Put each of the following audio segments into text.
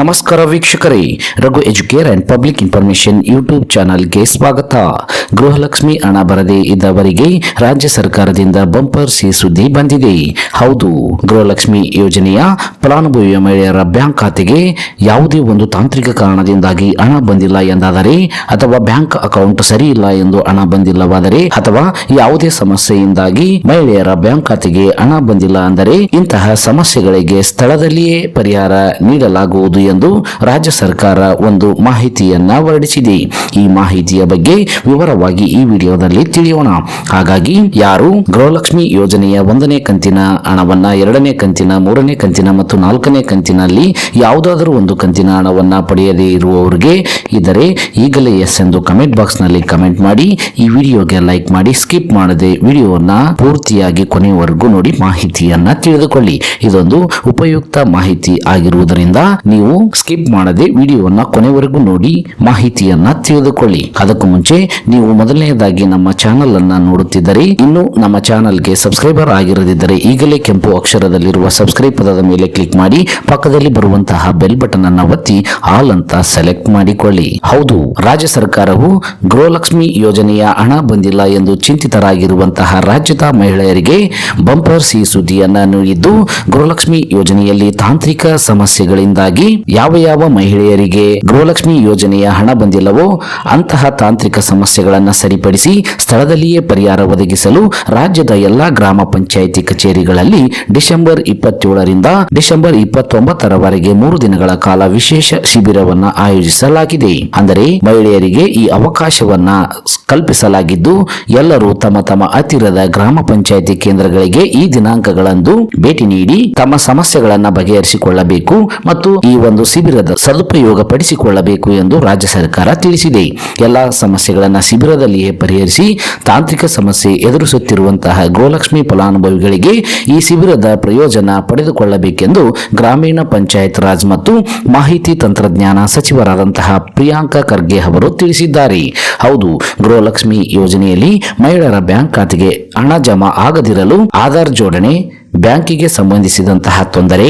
ನಮಸ್ಕಾರ ವೀಕ್ಷಕರೇ, Raghu Educare and public information YouTube ಚಾನಲ್ಗೆ ಸ್ವಾಗತ. ಗೃಹಲಕ್ಷ್ಮಿ ಹಣ ಬರದೇ ಇದ್ದವರಿಗೆ ರಾಜ್ಯ ಸರ್ಕಾರದಿಂದ ಬಂಪರ್ ಸಿ ಸುದ್ದಿ ಬಂದಿದೆ. ಹೌದು, ಗೃಹಲಕ್ಷ್ಮಿ ಯೋಜನೆಯ ಫಲಾನುಭವಿಯ ಮಹಿಳೆಯರ ಬ್ಯಾಂಕ್ ಖಾತೆಗೆ ಯಾವುದೇ ಒಂದು ತಾಂತ್ರಿಕ ಕಾರಣದಿಂದಾಗಿ ಹಣ ಬಂದಿಲ್ಲ ಎಂದಾದರೆ, ಅಥವಾ ಬ್ಯಾಂಕ್ ಅಕೌಂಟ್ ಸರಿ ಇಲ್ಲ ಎಂದು ಹಣ ಬಂದಿಲ್ಲವಾದರೆ, ಅಥವಾ ಯಾವುದೇ ಸಮಸ್ಯೆಯಿಂದಾಗಿ ಮಹಿಳೆಯರ ಬ್ಯಾಂಕ್ ಖಾತೆಗೆ ಹಣ ಬಂದಿಲ್ಲ ಅಂದರೆ ಇಂತಹ ಸಮಸ್ಯೆಗಳಿಗೆ ಸ್ಥಳದಲ್ಲಿಯೇ ಪರಿಹಾರ ನೀಡಲಾಗುವುದು ಎಂದು ರಾಜ್ಯ ಸರ್ಕಾರ ಒಂದು ಮಾಹಿತಿಯನ್ನ ಹೊರಡಿಸಿದೆ. ಈ ಮಾಹಿತಿಯ ಬಗ್ಗೆ ವಿವರವಾಗಿ ಈ ವಿಡಿಯೋದಲ್ಲಿ ತಿಳಿಯೋಣ. ಹಾಗಾಗಿ ಯಾರು ಗೃಹಲಕ್ಷ್ಮಿ ಯೋಜನೆಯ ಒಂದನೇ ಕಂತಿನ ಹಣವನ್ನ, ಎರಡನೇ ಕಂತಿನ, ಮೂರನೇ ಕಂತಿನ ಮತ್ತು ನಾಲ್ಕನೇ ಕಂತಿನಲ್ಲಿ ಯಾವುದಾದರೂ ಒಂದು ಕಂತಿನ ಹಣವನ್ನ ಪಡೆಯದೇ ಇರುವವರಿಗೆ ಇದ್ದರೆ ಈಗಲೇ ಎಸ್ ಎಂದು ಕಮೆಂಟ್ ಬಾಕ್ಸ್ನಲ್ಲಿ ಕಮೆಂಟ್ ಮಾಡಿ, ಈ ವಿಡಿಯೋಗೆ ಲೈಕ್ ಮಾಡಿ, ಸ್ಕಿಪ್ ಮಾಡದೆ ವಿಡಿಯೋವನ್ನ ಪೂರ್ತಿಯಾಗಿ ಕೊನೆಯವರೆಗೂ ನೋಡಿ ಮಾಹಿತಿಯನ್ನ ತಿಳಿದುಕೊಳ್ಳಿ. ಇದೊಂದು ಉಪಯುಕ್ತ ಮಾಹಿತಿ ಆಗಿರುವುದರಿಂದ ನೀವು ಸ್ಕಿಪ್ ಮಾಡದೆ ವಿಡಿಯೋವನ್ನ ಕೊನೆವರೆಗೂ ನೋಡಿ, ಮಾಹಿತಿಯನ್ನ ತಿಳಿದುಕೊಳ್ಳಿ. ಅದಕ್ಕೂ ಮುಂಚೆ, ನೀವು ಮೊದಲನೆಯದಾಗಿ ನಮ್ಮ ಚಾನೆಲ್ ಅನ್ನ ನೋಡುತ್ತಿದ್ದರೆ, ಇನ್ನು ನಮ್ಮ ಚಾನೆಲ್ಗೆ ಸಬ್ಸ್ಕ್ರೈಬರ್ ಆಗಿರದಿದ್ದರೆ, ಈಗಲೇ ಕೆಂಪು ಅಕ್ಷರದಲ್ಲಿರುವ ಸಬ್ಸ್ಕ್ರೈಬ್ ಪದದ ಮೇಲೆ ಕ್ಲಿಕ್ ಮಾಡಿ, ಪಕ್ಕದಲ್ಲಿ ಬರುವಂತಹ ಬೆಲ್ ಬಟನ್ ಅನ್ನ ಒತ್ತಿ, ಆಲ್ ಅಂತ ಸೆಲೆಕ್ಟ್ ಮಾಡಿಕೊಳ್ಳಿ. ಹೌದು, ರಾಜ್ಯ ಸರ್ಕಾರವು ಗೃಹಲಕ್ಷ್ಮಿ ಯೋಜನೆಯ ಹಣ ಬಂದಿಲ್ಲ ಎಂದು ಚಿಂತಿತರಾಗಿರುವಂತಹ ರಾಜ್ಯದ ಮಹಿಳೆಯರಿಗೆ ಬಂಪರ್ ಸಿ ಸುದ್ದಿಯನ್ನ ನೀಡಿದ್ದು, ಗೃಹಲಕ್ಷ್ಮಿ ಯೋಜನೆಯಲ್ಲಿ ತಾಂತ್ರಿಕ ಸಮಸ್ಯೆಗಳಿಂದಾಗಿ ಯಾವ ಯಾವ ಮಹಿಳೆಯರಿಗೆ ಗೃಹಲಕ್ಷ್ಮಿ ಯೋಜನೆಯ ಹಣ ಬಂದಿಲ್ಲವೋ ಅಂತಹ ತಾಂತ್ರಿಕ ಸಮಸ್ಯೆಗಳನ್ನು ಸರಿಪಡಿಸಿ ಸ್ಥಳದಲ್ಲಿಯೇ ಪರಿಹಾರ ಒದಗಿಸಲು ರಾಜ್ಯದ ಎಲ್ಲಾ ಗ್ರಾಮ ಪಂಚಾಯಿತಿ ಕಚೇರಿಗಳಲ್ಲಿ ಡಿಸೆಂಬರ್ ಇಪ್ಪತ್ತೇಳರಿಂದ ಡಿಸೆಂಬರ್ ಇಪ್ಪತ್ತೊಂಬತ್ತರವರೆಗೆ ಮೂರು ದಿನಗಳ ಕಾಲ ವಿಶೇಷ ಶಿಬಿರವನ್ನು ಆಯೋಜಿಸಲಾಗಿದೆ. ಅಂದರೆ ಮಹಿಳೆಯರಿಗೆ ಈ ಅವಕಾಶವನ್ನ ಕಲ್ಪಿಸಲಾಗಿದ್ದು, ಎಲ್ಲರೂ ತಮ್ಮ ತಮ್ಮ ಹತ್ತಿರದ ಗ್ರಾಮ ಪಂಚಾಯಿತಿ ಕೇಂದ್ರಗಳಿಗೆ ಈ ದಿನಾಂಕಗಳಂದು ಭೇಟಿ ನೀಡಿ ತಮ್ಮ ಸಮಸ್ಯೆಗಳನ್ನು ಬಗೆಹರಿಸಿಕೊಳ್ಳಬೇಕು ಮತ್ತು ಈ ಒಂದು ಶಿಬಿರದ ಸದುಪಯೋಗ ಪಡಿಸಿಕೊಳ್ಳಬೇಕು ಎಂದು ರಾಜ್ಯ ಸರ್ಕಾರ ತಿಳಿಸಿದೆ. ಎಲ್ಲ ಸಮಸ್ಯೆಗಳನ್ನು ಶಿಬಿರದಲ್ಲಿಯೇ ಪರಿಹರಿಸಿ ತಾಂತ್ರಿಕ ಸಮಸ್ಯೆ ಎದುರಿಸುತ್ತಿರುವಂತಹ ಗೋಲಕ್ಷ್ಮಿ ಫಲಾನುಭವಿಗಳಿಗೆ ಈ ಶಿಬಿರದ ಪ್ರಯೋಜನ ಪಡೆದುಕೊಳ್ಳಬೇಕೆಂದು ಗ್ರಾಮೀಣ ಪಂಚಾಯತ್ ರಾಜ್ ಮತ್ತು ಮಾಹಿತಿ ತಂತ್ರಜ್ಞಾನ ಸಚಿವರಾದಂತಹ ಪ್ರಿಯಾಂಕಾ ಖರ್ಗೆ ಅವರು ತಿಳಿಸಿದ್ದಾರೆ. ಹೌದು, ಗೃಹಲಕ್ಷ್ಮಿ ಯೋಜನೆಯಲ್ಲಿ ಮಹಿಳೆಯರ ಬ್ಯಾಂಕ್ ಖಾತೆಗೆ ಹಣ ಜಮಾ ಆಗದಿರಲು ಆಧಾರ್ ಜೋಡಣೆ, ಬ್ಯಾಂಕಿಗೆ ಸಂಬಂಧಿಸಿದಂತಹ ತೊಂದರೆ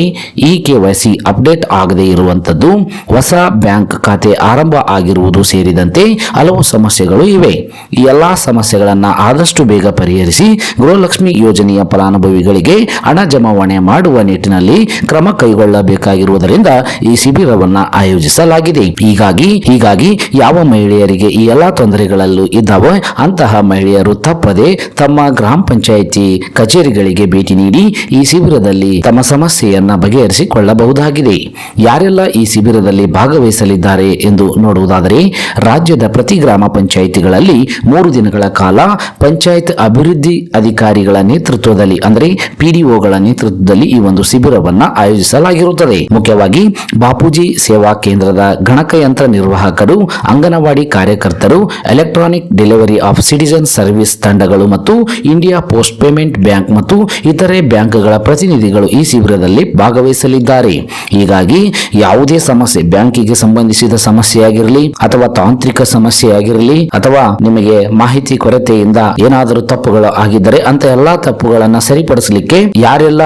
ಇ ಕೆವೈಸಿ ಅಪ್ಡೇಟ್ ಆಗದೇ ಇರುವಂತದ್ದು ಹೊಸ ಬ್ಯಾಂಕ್ ಖಾತೆ ಆರಂಭ ಆಗಿರುವುದು ಸೇರಿದಂತೆ ಹಲವು ಸಮಸ್ಯೆಗಳು ಇವೆ. ಈ ಎಲ್ಲಾ ಸಮಸ್ಯೆಗಳನ್ನು ಆದಷ್ಟು ಬೇಗ ಪರಿಹರಿಸಿ ಗೃಹಲಕ್ಷ್ಮಿ ಯೋಜನೆಯ ಫಲಾನುಭವಿಗಳಿಗೆ ಹಣ ಜಮಾವಣೆ ಮಾಡುವ ನಿಟ್ಟಿನಲ್ಲಿ ಕ್ರಮ ಕೈಗೊಳ್ಳಬೇಕಾಗಿರುವುದರಿಂದ ಈ ಶಿಬಿರವನ್ನು ಆಯೋಜಿಸಲಾಗಿದೆ. ಹೀಗಾಗಿ ಹೀಗಾಗಿ ಯಾವ ಮಹಿಳೆಯರಿಗೆ ಈ ಎಲ್ಲಾ ತೊಂದರೆಗಳಲ್ಲೂ ಇದ್ದಾವೆ. ಅಂತಹ ಮಹಿಳೆಯರು ತಪ್ಪದೆ ತಮ್ಮ ಗ್ರಾಮ ಪಂಚಾಯಿತಿ ಕಚೇರಿಗಳಿಗೆ ಭೇಟಿ ನೀಡಿ ಈ ಶಿಬಿರದಲ್ಲಿ ತಮ್ಮ ಸಮಸ್ಯೆಯನ್ನ ಬಗೆಹರಿಸಿಕೊಳ್ಳಬಹುದಾಗಿದೆ. ಯಾರೆಲ್ಲ ಈ ಶಿಬಿರದಲ್ಲಿ ಭಾಗವಹಿಸಲಿದ್ದಾರೆ ಎಂದು ನೋಡುವುದಾದರೆ, ರಾಜ್ಯದ ಪ್ರತಿ ಗ್ರಾಮ ಪಂಚಾಯಿತಿಗಳಲ್ಲಿ ಮೂರು ದಿನಗಳ ಕಾಲ ಪಂಚಾಯತ್ ಅಭಿವೃದ್ಧಿ ಅಧಿಕಾರಿಗಳ ನೇತೃತ್ವದಲ್ಲಿ ಅಂದರೆ ಪಿಡಿಒಗಳ ನೇತೃತ್ವದಲ್ಲಿ ಈ ಒಂದು ಶಿಬಿರವನ್ನು ಆಯೋಜಿಸಲಾಗಿರುತ್ತದೆ. ಮುಖ್ಯವಾಗಿ ಬಾಪೂಜಿ ಸೇವಾ ಕೇಂದ್ರದ ಗಣಕಯಂತ್ರ ನಿರ್ವಾಹಕರು, ಅಂಗನವಾಡಿ ಕಾರ್ಯಕರ್ತರು electronic delivery of citizen service ತಂಡಗಳು ಮತ್ತು ಇಂಡಿಯಾ ಪೋಸ್ಟ್ ಪೇಮೆಂಟ್ ಬ್ಯಾಂಕ್ ಮತ್ತು ಇತರೆ ಬ್ಯಾಂಕ್ಗಳ ಪ್ರತಿನಿಧಿಗಳು ಈ ಶಿಬಿರದಲ್ಲಿ ಭಾಗವಹಿಸಲಿದ್ದಾರೆ. ಹೀಗಾಗಿ ಯಾವುದೇ ಸಮಸ್ಯೆ ಬ್ಯಾಂಕಿಗೆ ಸಂಬಂಧಿಸಿದ ಸಮಸ್ಯೆಯಾಗಿರಲಿ ಅಥವಾ ತಾಂತ್ರಿಕ ಸಮಸ್ಯೆಯಾಗಿರಲಿ ಅಥವಾ ನಿಮಗೆ ಮಾಹಿತಿ ಕೊರತೆಯಿಂದ ಏನಾದರೂ ತಪ್ಪುಗಳು ಆಗಿದ್ದರೆ ಅಂತ ಎಲ್ಲಾ ತಪ್ಪುಗಳನ್ನು ಸರಿಪಡಿಸಲಿಕ್ಕೆ ಯಾರೆಲ್ಲ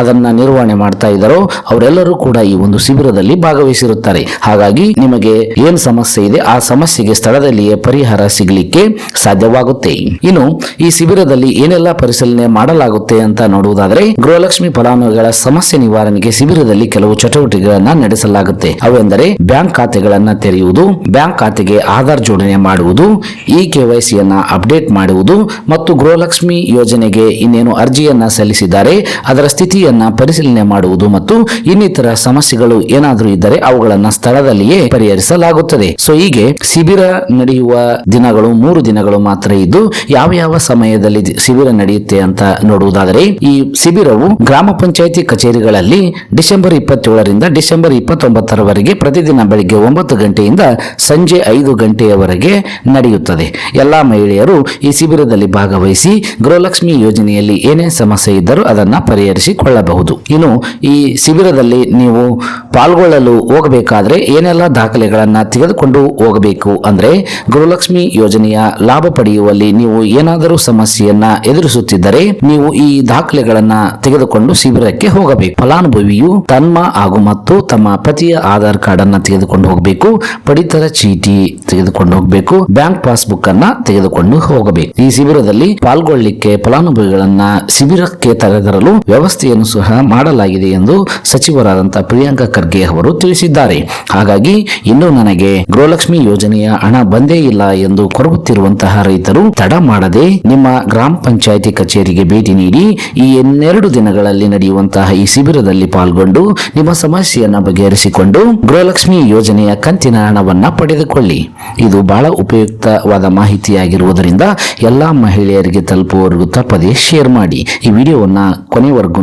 ಅದನ್ನ ನಿರ್ವಹಣೆ ಮಾಡ್ತಾ ಇದ್ದಾರೋ ಅವರೆಲ್ಲರೂ ಕೂಡ ಈ ಒಂದು ಶಿಬಿರದಲ್ಲಿ ಭಾಗವಹಿಸಿರುತ್ತಾರೆ. ಹಾಗಾಗಿ ನಿಮಗೆ ಏನು ಸಮಸ್ಯೆ ಇದೆ ಆ ಸಮಸ್ಯೆಗೆ ಸ್ಥಳದಲ್ಲಿಯೇ ಪರಿಹಾರ ಸಿಗಲಿಕ್ಕೆ ಸಾಧ್ಯವಾಗುತ್ತೆ. ಇನ್ನು ಈ ಶಿಬಿರದಲ್ಲಿ ಏನೆಲ್ಲ ಪರಿಶೀಲನೆ ಮಾಡಲಾಗುತ್ತೆ ಅಂತ ನೋಡುವುದಾದರೆ ಗೃಹಲಕ್ಷ್ಮಿ ಫಲಾನುಭವಿಗಳ ಸಮಸ್ಯೆ ನಿವಾರಣೆಗೆ ಶಿಬಿರದಲ್ಲಿ ಕೆಲವು ಚಟುವಟಿಕೆಗಳನ್ನ ನಡೆಸಲಾಗುತ್ತೆ. ಅವೆಂದರೆ ಬ್ಯಾಂಕ್ ಖಾತೆಗಳನ್ನ ತೆರೆಯುವುದು, ಬ್ಯಾಂಕ್ ಖಾತೆಗೆ ಆಧಾರ್ ಜೋಡಣೆ ಮಾಡುವುದು ಇ ಕೆವೈಸಿಯನ್ನ ಅಪ್ಡೇಟ್ ಮಾಡುವುದು ಮತ್ತು ಗೃಹಲಕ್ಷ್ಮಿ ಯೋಜನೆಗೆ ಇನ್ನೇನು ಅರ್ಜಿಯನ್ನ ಸಲ್ಲಿಸಿದ್ದಾರೆ, ಅದರ ಸ್ಥಿತಿಯನ್ನ ಪರಿಶೀಲನೆ ಮಾಡುವುದು ಮತ್ತು ಇನ್ನಿತರ ಸಮಸ್ಯೆಗಳು ಏನಾದರೂ ಇದ್ದರೆ ಅವುಗಳನ್ನು ಸ್ಥಳದಲ್ಲಿಯೇ ಪರಿಹರಿಸಲಾಗುತ್ತದೆ. ಸೊ ಹೀಗೆ ಶಿಬಿರ ನಡೆಯುವ ದಿನಗಳು ಮೂರು ದಿನಗಳು ಮಾತ್ರ ಇದ್ದು ಯಾವ ಯಾವ ಸಮಯದಲ್ಲಿ ಶಿಬಿರ ನಡೆಯುತ್ತೆ ಅಂತ ನೋಡುವುದಾದರೆ, ಈ ಶಿಬಿರವು ಗ್ರಾಮ ಪಂಚಾಯಿತಿ ಕಚೇರಿಗಳಲ್ಲಿ ಡಿಸೆಂಬರ್ ಇಪ್ಪತ್ತೇಳರಿಂದ ಡಿಸೆಂಬರ್ ಇಪ್ಪತ್ತೊಂಬತ್ತರವರೆಗೆ ಪ್ರತಿದಿನ ಬೆಳಿಗ್ಗೆ ಒಂಬತ್ತು ಗಂಟೆಯಿಂದ ಸಂಜೆ ಐದು ಗಂಟೆಯವರೆಗೆ ನಡೆಯುತ್ತದೆ. ಎಲ್ಲಾ ಮಹಿಳೆಯರು ಈ ಶಿಬಿರದಲ್ಲಿ ಭಾಗವಹಿಸಿ ಗೃಹಲಕ್ಷ್ಮಿ ಯೋಜನೆಯಲ್ಲಿ ಏನೇ ಸಮಸ್ಯೆ ಇದ್ದರೂ ಅದನ್ನ ಪರಿಹರಿಸಿಕೊಳ್ಳ. ಪಡೆದುಕೊಳ್ಳಬಹುದು ಇನ್ನು ಈ ಶಿಬಿರದಲ್ಲಿ ನೀವು ಪಾಲ್ಗೊಳ್ಳಲು ಹೋಗಬೇಕಾದ್ರೆ ಏನೆಲ್ಲ ದಾಖಲೆಗಳನ್ನು ತೆಗೆದುಕೊಂಡು ಹೋಗಬೇಕು ಅಂದ್ರೆ ಗೃಹಲಕ್ಷ್ಮಿ ಯೋಜನೆಯ ಲಾಭ ಪಡೆಯುವಲ್ಲಿ ನೀವು ಏನಾದರೂ ಸಮಸ್ಯೆಯನ್ನ ಎದುರಿಸುತ್ತಿದ್ದರೆ ನೀವು ಈ ದಾಖಲೆಗಳನ್ನ ತೆಗೆದುಕೊಂಡು ಶಿಬಿರಕ್ಕೆ ಹೋಗಬೇಕು. ಫಲಾನುಭವಿಯು ತನ್ಮ ಹಾಗೂ ಮತ್ತು ತಮ್ಮ ಪತಿಯ ಆಧಾರ್ ಕಾರ್ಡ್ ಅನ್ನ ತೆಗೆದುಕೊಂಡು ಹೋಗಬೇಕು. ಪಡಿತರ ಚೀಟಿ ತೆಗೆದುಕೊಂಡು ಹೋಗಬೇಕು. ಬ್ಯಾಂಕ್ ಪಾಸ್ಬುಕ್ ಅನ್ನ ತೆಗೆದುಕೊಂಡು ಹೋಗಬೇಕು. ಈ ಶಿಬಿರದಲ್ಲಿ ಪಾಲ್ಗೊಳ್ಳಲಿಕ್ಕೆ ಫಲಾನುಭವಿಗಳನ್ನ ಶಿಬಿರಕ್ಕೆ ತರೆತರಲು ವ್ಯವಸ್ಥೆಯನ್ನು ಸಹ ಮಾಡಲಾಗಿದೆ ಎಂದು ಸಚಿವರಾದಂತಹ ಪ್ರಿಯಾಂಕಾ ಖರ್ಗೆ ಅವರು ತಿಳಿಸಿದ್ದಾರೆ. ಹಾಗಾಗಿ ಇನ್ನು ನನಗೆ ಗೃಹಲಕ್ಷ್ಮಿ ಯೋಜನೆಯ ಹಣ ಬಂದೇ ಇಲ್ಲ ಎಂದು ಕೊರಗುತ್ತಿರುವಂತಹ ರೈತರು ತಡ ಮಾಡದೆ ನಿಮ್ಮ ಗ್ರಾಮ ಪಂಚಾಯಿತಿ ಕಚೇರಿಗೆ ಭೇಟಿ ನೀಡಿ ಈ ಇನ್ನೆರಡು ದಿನಗಳಲ್ಲಿ ನಡೆಯುವಂತಹ ಈ ಶಿಬಿರದಲ್ಲಿ ಪಾಲ್ಗೊಂಡು ನಿಮ್ಮ ಸಮಸ್ಯೆಯನ್ನು ಬಗೆಹರಿಸಿಕೊಂಡು ಗೃಹಲಕ್ಷ್ಮಿ ಯೋಜನೆಯ ಕಂತಿನ ಹಣವನ್ನ ಪಡೆದುಕೊಳ್ಳಿ. ಇದು ಬಹಳ ಉಪಯುಕ್ತವಾದ ಮಾಹಿತಿಯಾಗಿರುವುದರಿಂದ ಎಲ್ಲಾ ಮಹಿಳೆಯರಿಗೆ ತಲುಪುವವರೆಗೂ ತಪ್ಪದೆ ಶೇರ್ ಮಾಡಿ. ಈ ವಿಡಿಯೋವನ್ನ ಕೊನೆವರೆಗೂ